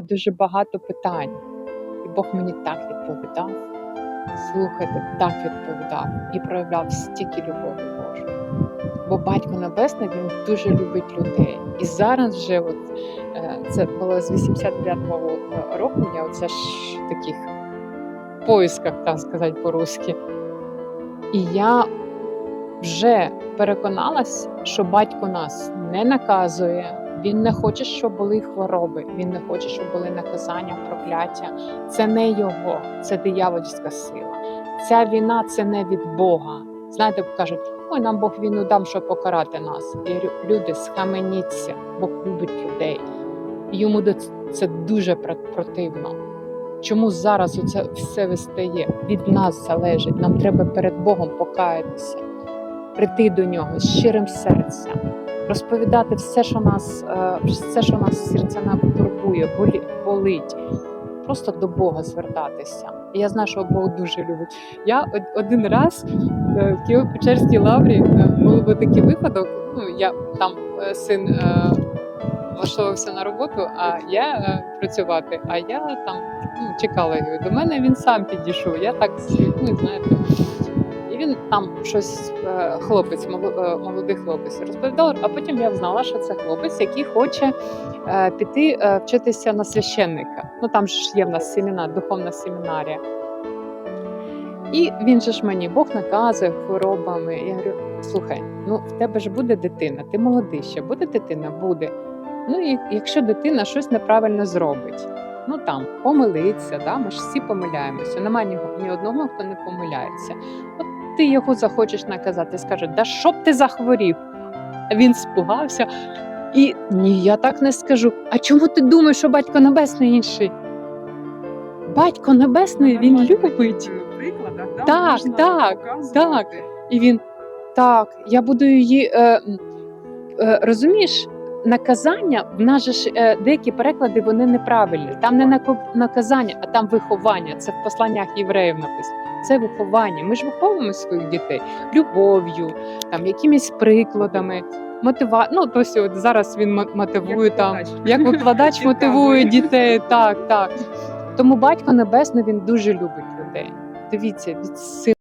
Дуже багато питань. І Бог мені так відповідав. Слухайте, так відповідав і проявляв стільки любові Божої. Бо батько Небесний він дуже любить людей. І зараз вже, от, е, це було з 89-го року, я оце ж в таких поисках, так сказати по-русски. І я вже переконалась, що батько нас не наказує. Він не хоче, щоб були хвороби, він не хоче, щоб були наказання, прокляття. Це не його, це диявольська сила. Ця війна це не від Бога. Знаєте, кажуть, ой, нам Бог війну дам, щоб покарати нас. Говорю, люди, схаменіться, Бог любить людей. Йому це дуже противно. Чому зараз оце все вистає? Від нас залежить. Нам треба перед Богом покаятися, прийти до нього з щирим серцем, розповідати все, що нас, е, все, що нас серця турбує, болить. Просто до Бога звертатися. І я знаю, що Бог дуже любить. Я один раз е, в Києво-Печерській лаврі е, був такий випадок. Ну я там син влаштовувався на роботу, а я працювати. А я там ну, чекала його. До мене він сам підійшов. Я так ну, знаєте. Він там щось е, хлопець, е, молодий хлопець розповідав. А потім я знала, що це хлопець, який хоче е, піти вчитися на священника. Ну там ж є в нас семінар, духовна семінарія. І він же ж мені Бог наказує хворобами. Я говорю: слухай, ну в тебе ж буде дитина, ти молодий ще, буде дитина, буде. Ну і якщо дитина щось неправильно зробить, ну там помилиться, да? ми ж всі помиляємося. Немає ні, ні одного, хто не помиляється. От ти його захочеш наказати, скаже, да щоб ти захворів? А Він спугався. І ні, я так не скажу. А чому ти думаєш, що батько небесний інший? Батько небесний він любить. да, Так, так. І він так, я буду її. Е, е, розумієш, наказання в нас же ж е, деякі переклади вони неправильні. Там не наказання, а там виховання. Це в посланнях євреїв написано. Це виховання. Ми ж виховуємо своїх дітей любов'ю, там якимись прикладами. Мотива... Ну, то сьо- от зараз він мотивує Як там, викладач. як викладач мотивує дітей. Так, так. Тому батько небесний він дуже любить людей. Дивіться, від сил.